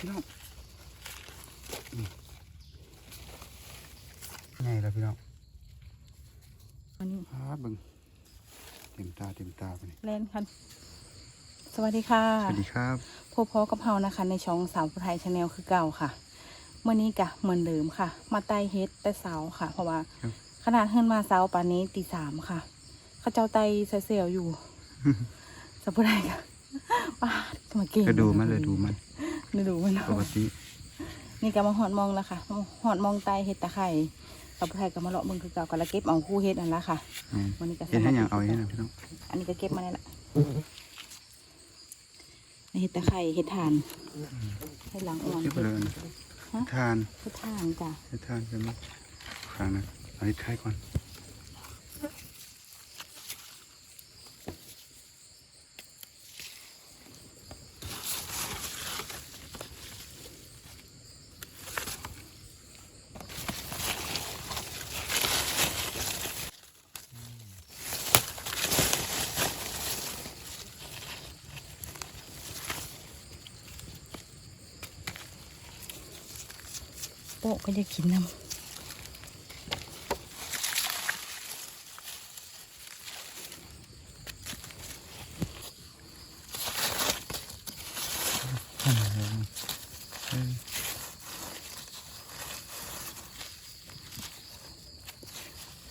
พี่น้องนี่ไงล่ะพี่น้องวันนี้ฮาเบิ่งเต็มตาเต็มตาไปนี่เล่นกันสวัสดีค่ะสวัสดีครับพบพอกับเฮานะคะ ในช่องสาวผู้ไทยชาแนลคือเก่าค่ะเมื่อนี้กะเหมือนเดิมค่ะ มาไต่เฮ็ดแต่เสาค่ะ เพราะว่าครับขนาดเฮิรนมาเสาป่านนี้ตีสามค่ะเขาเจ้าไต่เซลอยู่สาวผู้ไทยค่ะป้าดมาเก่งก็ดูมันเลยดูมัน ดูดูมันเนาะปกตินี่ก็มาหอดมองแล้วค่ะหอดมองไต่เฮ็ดตะไคร่สาวผู้ไทยก็มาเลาะมึงคือเก่าก็ละเก็บเอาคู่เฮ็ดนั่นละค่ะแม่นวันนี้ก็เห็นให้หยังเอาให้นะพี่น้องอันนี้ก็เก็บมาได้ละเห็ดตะไคร่เห็ดทานเห็ดหลังอ่อนเก็บไปเลยนะฮะทานเห็ดทานจ้ะให้ทานกันมั้ยครั้งนะเอาให้ทายก่อน โต๊ะก็จะกินน้ำ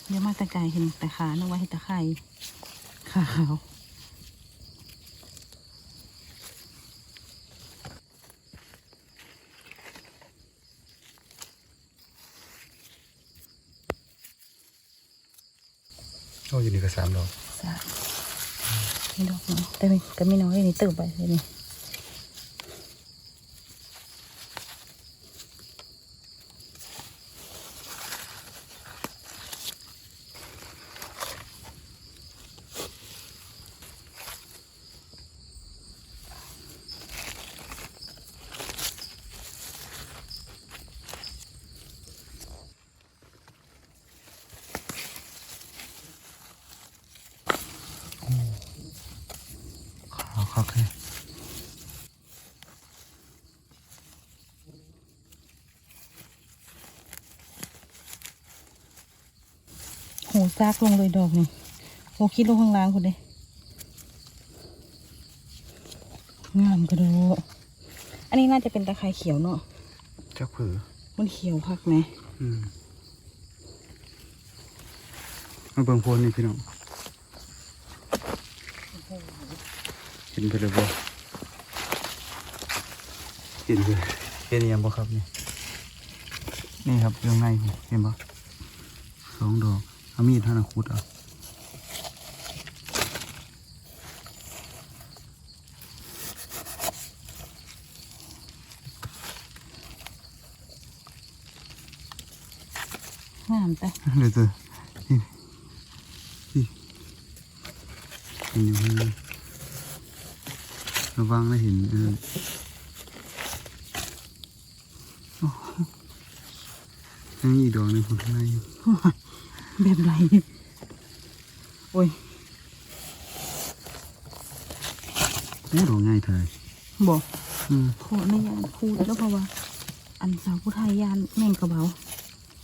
เดี๋ยวมาตะไกายเห็นแต่ขานึกว่าเห็ดตะไคร่ขาขาว โอ้อยู่นี่ก็สามดอกสะนี่ดอกเนาะแต่ก็ไม่น้อยนี่เติบไปเลยนี่ ขาวครับเลยโหซากลงเลยดอกนี่โหคิดลงข้างล่างคุณเด้งามกระโดดอันนี้น่าจะเป็นตะไคร่เขียวเนาะจักผือ มันเขียวคักไหม อืมมาเบิ่งโพนนี่พี่น้อง เห็นไปเลยบ่เห็นเลยเห็นยังบ่ครับนี่นี่ครับเรื่องไงนี่เห็นบ่สองดอกเอามีดท่านาคุดเอางามแต่เดี๋ยวจะนี่นี่เห็นอยู่ข้างใน ระวังนะเห็นเออยังอีกดอกหนึ่งคนข้างในอยู่แบบไรโอ้ยโอ้ดอกง่ายเถอะบอกอืมขอในยานพูดแล้วเพราะว่า อันสาวผู้ไทยยานแมงกระเบา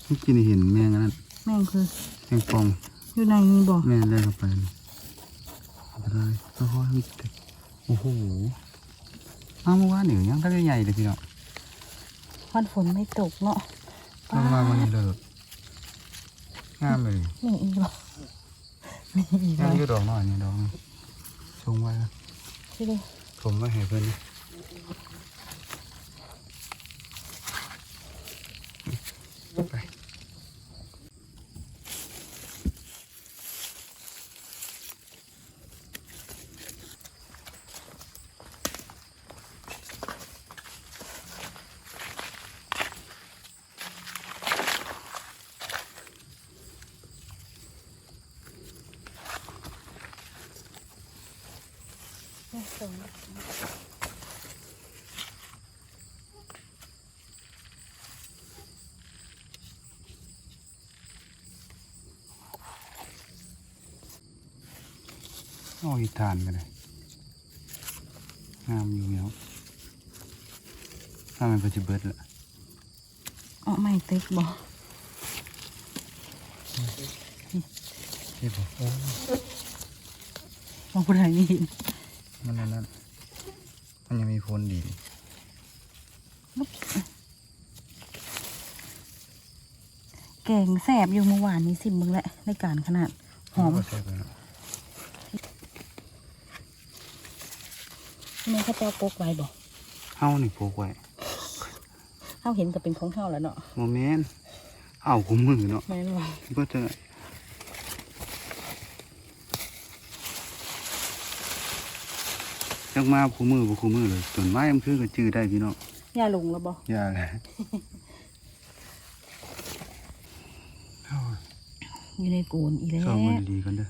เมื่อกี้นี่เห็นแมงอันนั้นแมงคือแมงปองอยู่ในนี้บอกแม่แรกเข้าไปนี่อะไรโอ้โหมีแต่ โอ้โหมาเมื่อวานนี่ยังตั้งใหญ่เลยพี่น้องวันฝนไม่ตกเนาะมามาวันนี้เลิกงามเลยนี่อีกบอกนี่อีกนี่บอกก็ดอกน้อยนี่ดอกนึงชงไว้นะที่ดูผมไว้ให้เพื่อน โอ้ยทานกันเลยงามอยู่เนาะถ้ามันเป็นจิเบิดละอ๋อไม่ติ๊กบ่เฮ้ยบอกโอ้มองผู้ใดนี่เห็นมั นนั่นนั่นมันยังมีโพนดีแกงแสบอยู่เมื่อวานนี้สิมึงแหละในการขนาดหอมก็แซ่บเลยเนาะแม่ข้าเจ้าโปกไว้บ่เฮานี่โปกไว้เฮาเห็นก็เป็นของเฮาแล้วเนาะโมเมนเอาคุมมือเนาะแม่นว่าก็จะ จักมาคุมมือบ่คุมมือเลยส่วนไม้มันคือก็จื้อได้พี่น้องอย่าลงแล้วบ่อย่าเลยเอาอยู่ในโกนอีแล้วชอบมันดีๆกันเด้อ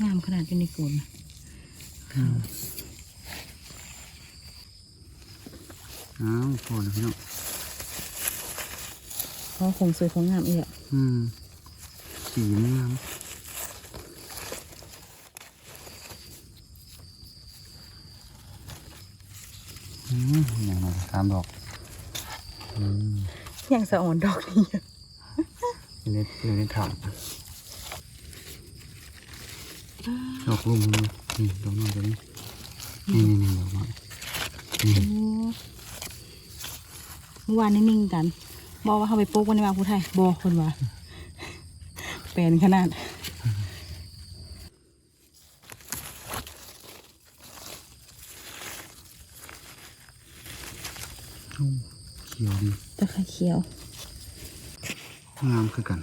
งามขนาดอยู่ในโกนนะ อ้าวพอแล้วพี่น้องเพราะคงสวยของงามอีกอะอืมสีมันงามอืมอย่างไรตามดอกอืมยังสะอ่อนดอกนี้อยู่อยู่ในอยู่ในถังดอกลุ่มนี่ นี่ดอกน้อยตัวนี้นี่นี่นี่ดอกน้อยนี่โอ้เมื่อวานนี่นิ่งกันบอกว่าเขาไปโป๊กวันนี้มาผู้ไทยบอกคนว่าแปลนขนาดโอ้เขียวดีตะไคร้เขียว งามคือกัน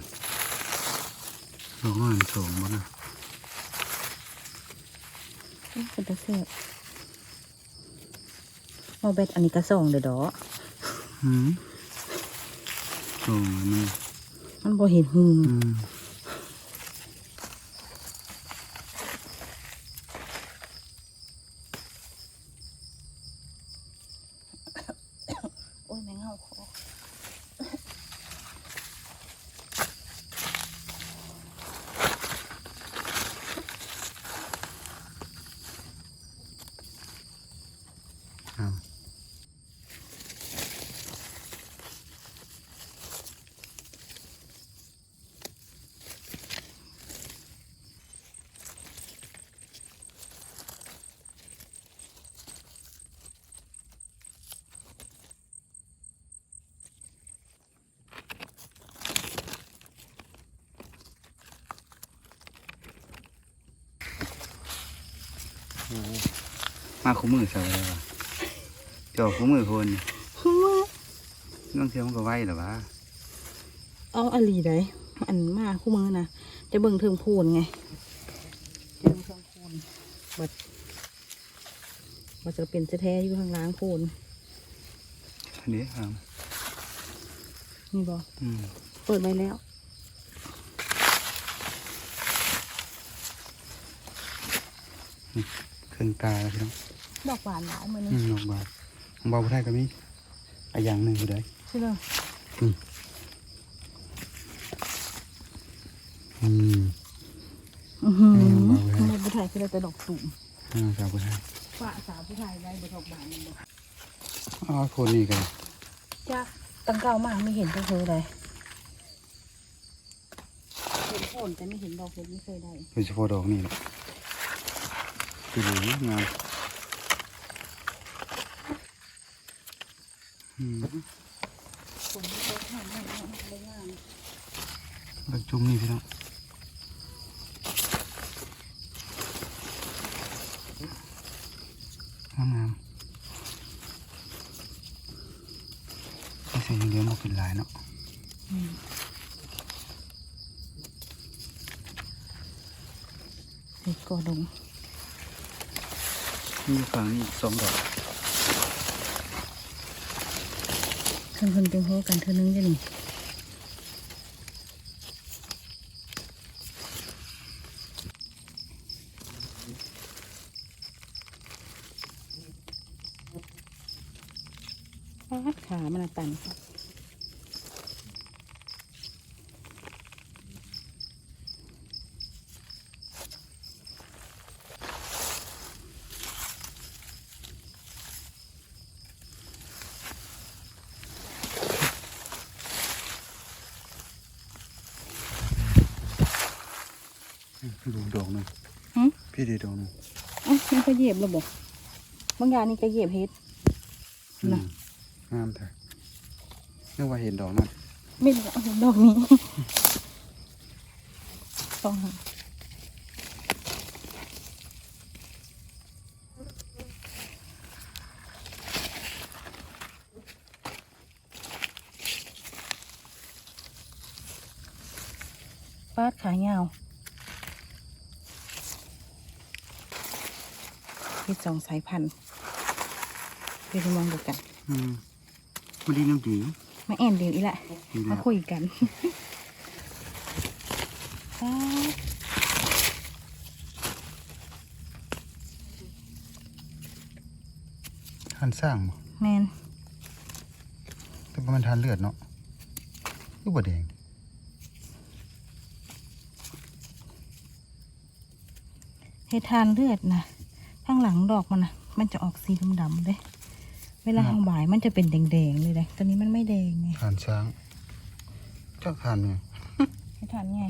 ดอกน้อยมันสองบ้างนะ เอ๊ะเป็นตะเสบเอาเบ็ดอันนี้ก็ส่งเด้อดอกอืมสองอันนี้มันบ่เห็นหืมอืมโอ้ยแมงเห่าคออ้ มาคู่มือใส่ไว้แล้ววะเจาะคู่มือคนน้องเทียมมันก็ไหวเหรอวะเอาอันลีได้อันมาคู่มือนะจะเบิ่งเทิงพูนไงจะเบิ่งเทิงพูนบัดบัดจะเป็นจะแท้อยู่ข้างล่างพูนอันนี้ครับนี่บออืมเปิดไว้แล้ว เค รื่องตาพี่น้องดอกหวานหลายมืออืนี้มดอกบาทของเบาไทยก็มีอะอย่างหนึ่งอยู่ได้ใช่เลยอืมอืมอือหือเออเบาเลยทำไมผู้ไทยคือได้แต่ดอกสูงอ่าสาวผู้ไทยฝ่าสาวผู้ไทยได้บดอกบานนี่บ่อ๋อคนนี้กันจ้าตั้งเก้ามากไม่เห็นก็เคยเลยเห็นโคนแต่ไม่เห็นดอกเห็นไม่เคยได้โดยเฉพาะดอกนี่ แหละคือหลูงามอืมคนที่เขาทำให้เขาได้งามดอกจุ่มนี่พี่น้องงามงามไม่ใช่ยังเลี้ยงมาเป็นลายเนาะอืมเด็กก็ดง นี่ฝั่งนี้สองดอกเพิ่นเพิ่นเป็นโฮกันเท่านึงจ้ะนี่ ดขามันน่ะตันครับ ดูดอกหนึงหึ พี่ดีดอกหนึงเอ้ามันก็เหยียบแล้วบอกบางอย่างนี่ก็เหยียบเฮ็ด น่ะ อืมงามแท้นึกว่าเห็นดอกนั่นไม่รู้เอาดอกนี้ต้องหาปาดขายาว เฮ็ดสองสายพันธุ์เดี๋ยวเรามองดูกันอืมมันดีน้ำดีมาแอนเดียวอีกแหละดีแล้มาวคุยกันป๊าดทานสร้างบ่แมนแต่ว่ามันทานเลือดเนาะลูกบะแดงเฮดทานเลือดนะ ข้างหลังดอกมันนะมันจะออกสีดำๆเลยเวลาทางบ่ายมันจะเป็นแดงๆเลยเลยตอนนี้มันไม่แดงไงทานช้างจักทานเนี่ยเฮดทานไง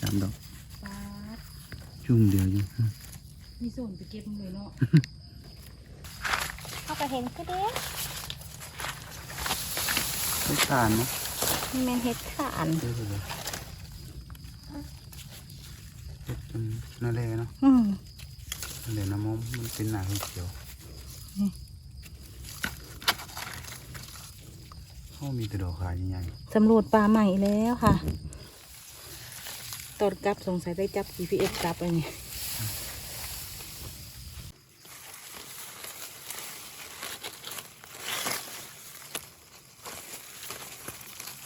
สามดอกป๊าดจุ่มเดียวอยู่มีส่วนไปเก็บมันเลยเนาะเขาก็เห็นก็เด้ไม่ทานนะมีแมนเฮ็ดขานเดี๋ยวเลยเฮ็ดเป็นนาเลเนาะอืมนาเลน้ำมอมมันเป็นหนาเขียว อืม เขามี แต่ดอกขายใหญ่สำรวจป่าใหม่แล้วค่ะตอนกลับสงสัยได้จับ GPS กลับอะไรเนี่ยๆ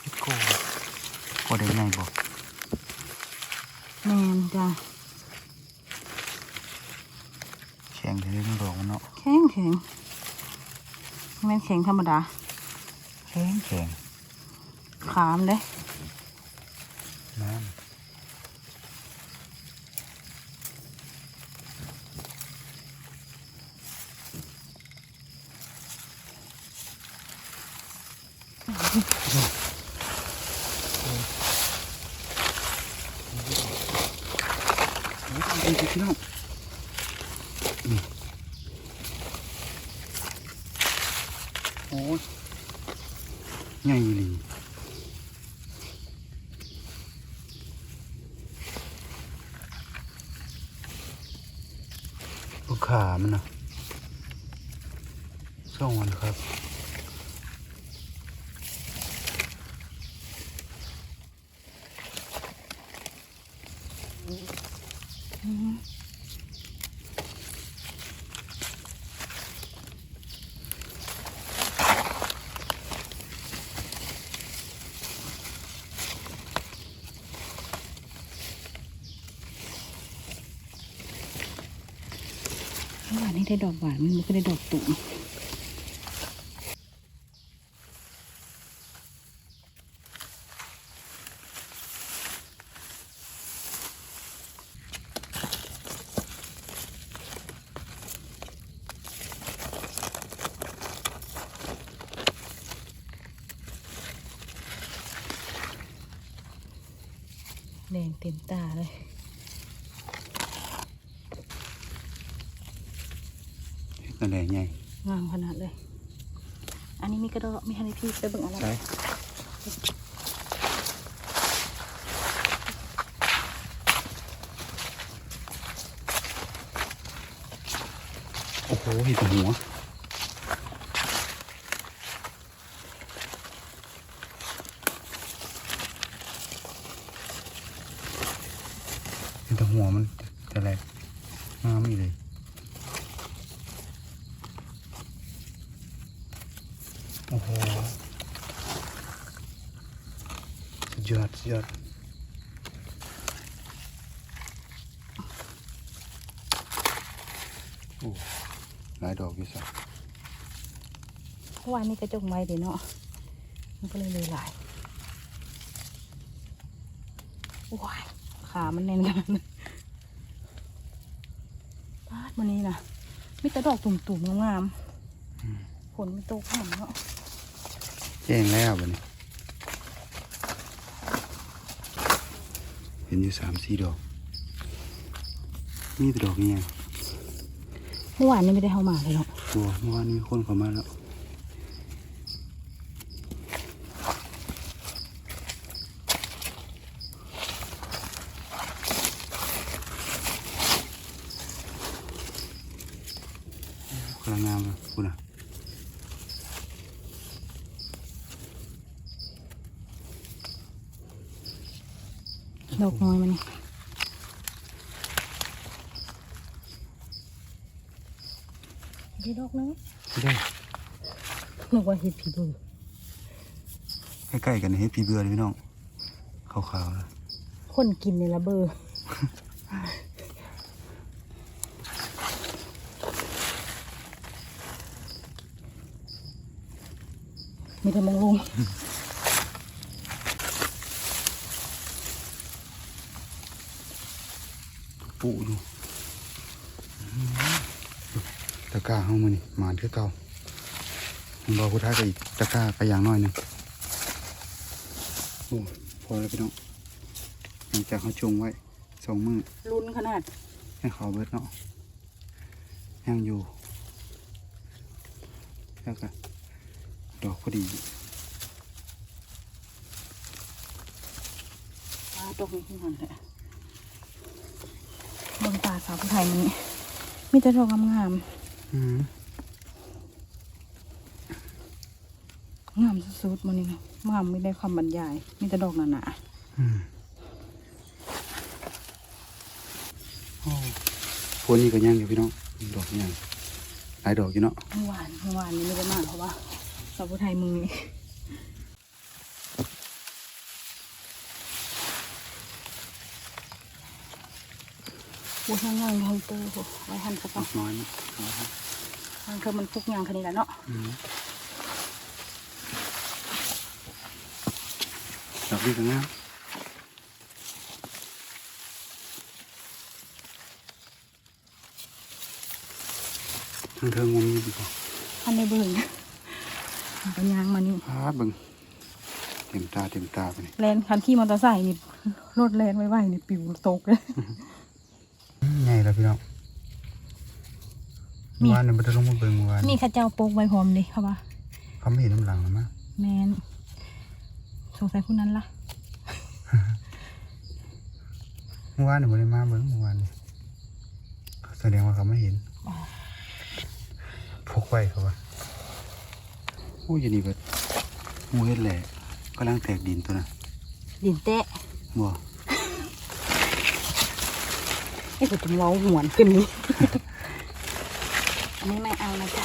เฮ็ดโก้โก้ได้ไงบอกแมนจ้ะแข็งแท้ทั้งดอกมันเนาะแข็งแข็งแมนแข็งธรรมดา แข็งแข็งขามเด้น้ำดีพี่น้องนี่โอ้ยใหญ่อีหลี ลูกขามันนะส่งวันครับ เมื่อวานนี้ได้ดอกหวานมันก็ได้ดอกตุ่ม แดงเต็มตาเลยนั่นแหละไงงามขนาดเลย อันนี้มีกระดอกมีฮันนี่พี่ไปเบิ่งอะไรใช่โอ้โหเห็นแต่หัว ห็นแต่หัวมันแต่แรกงามอีกเลยโอ้โหสุดยอดสุดยอดโอ้หลายดอกอยู่สักเพราะว่านี่กระจกไม้เดี๋ยวเนาะมันก็เลยเลยหลายว้าย ขามันแน่นกันปาดวันนี้นะมีแต่ดอกตุ่มๆงามๆผลไม่โตขนาดเนาะแจ้งแล้วบัดนี้เห็นอยู่สามสี่ดอกมีแต่ดอกนี่ยังเมื่อวานนี้ไม่ได้เข้ามาเลยเนาะบัวเมื่อวานนี้มีคนเข้ามาแล้ว กำลังงามเลยคุณอะ ดอกน้อยมันนี่ดีดอกนึงไม่ได้นึกว่าเห็ดผีเบือใกล้ๆกันเฮ็ดพีเบือเลยพี่น้องขาวๆนะคนกินในระเบอร์มีแต่มองลง ปุอยู่ตะกร้าห้องมันนี่หมานคือเก่าผมบอกคุณท้ายกับอีกตะกร้าไปอย่างน้อยหนึ่งโอ้พอแล้วพี่น้องหลังจากเขาจงไว้สองมือลุ้นขนาดให้เขาเบิดเนาะยังอยู่แล้วก็ดอกพอดีปลาตกนี่ขึ้นหันเลยเบนตาสาวผู้ไทยมันนี่มีแต่ดอกงามอืมๆงามสุดๆมันนี่นะงามไม่ได้คำบรรยาย มีแต่ดอกหนาอืมโอ้พวกนี้ก็ยังอยู่พี่น้องดอกยังหลายดอกอยู่เนาะๆเมื่อวานเมื่อวานนี้ไม่ได้มาเพราะว่าสาวผู้ไทยมือนี่ โอ้ยงามๆฮันเตอร์โหไว้หันสักดก่ออนกน้อยนะเอาครันคือมันพุกยางคันนี้แหละเนาะดอกนี้ก็งามทางเทิงวนนี้ดีกว่าอันในเบิ่งมันยางมานี่พาเบิ่งเต็มตาเต็มตาไปนี่แลนคันขี่มอเตอร์ไซค์นี่รถแลนไว้ๆนี่ปิวตกเลย แล้วพี่น้องมีเมื่อวานเนี่ยมันจะลงมาเบิ่งเมื่อวานมีข้าเจ้าโปกไว้พร้อมเลยเขาว่าเขาไม่เห็นน้ำหลังหรอมั้งแมนสงสัยผู้นั้นล่ะเมื่อวานเนี่ยไม่ได้มาเบิ่งเมื่อวานนี่แสดงว่าเขาไม่เห็นพกไว้เขาว่าโอ้ยอยางนี่เบิดหมูเฮ็ดแหล่กำลังแตกดินตัวน่ะดินแตะบ่ ไอ้กูจะเว้าหวนขึ้นนี้ อันนี้ไม่เอานะจ๊ะ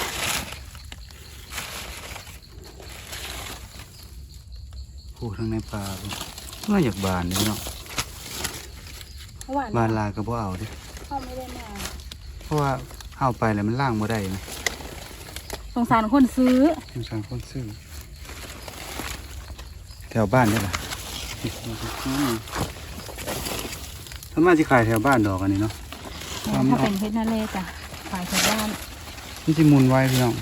โอ้ทั้งในป่าพุ่นน่าอยากบานเลยเนาะเพราะว่าบานลายก็บ่เอาเดิเขาไม่ได้มาเพราะว่าเอาไปแล้วมันล่างบ่ได้นะสงสารคนซื้อสงสารคนซื้อ แถวบ้านได้ล่ะ ถ้ามาสิขายแถวบ้านดอกอันนี้เนาะความถ้าเอาเป็นเพชรนาเล่จ้ะขายแถวบ้านมันสิหมุนไว้พี่น้อง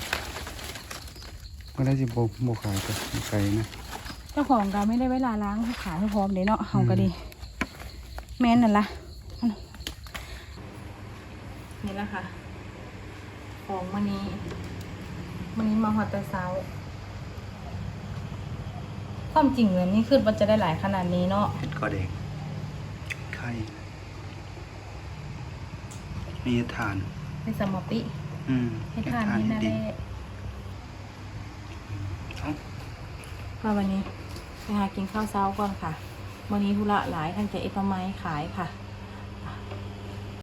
ก็ได้สิบ่บ่ขายก็ไกลนะเจ้าของก็ไม่ได้เวลาล้างขายให้พร้อมเลยเนาะเฮาก็ดี แม่นนั่นล่ะนี่แหละค่ะ ของมันนี้มันนี้มาฮอตเตอร์เซาความจริงเลยนี่คือมันจะได้หลายขนาดนี้เนาะเห็ดกอแดงไข่ มีทาน ในสมอปิอืมให้ทานนี่นาเห็ดเล่เอ้าก็วันนี้ไปหากินข้าวเช้าก่อนค่ะ วันนี้ธุระหลายท่านจะเอฟไม้ขายค่ะ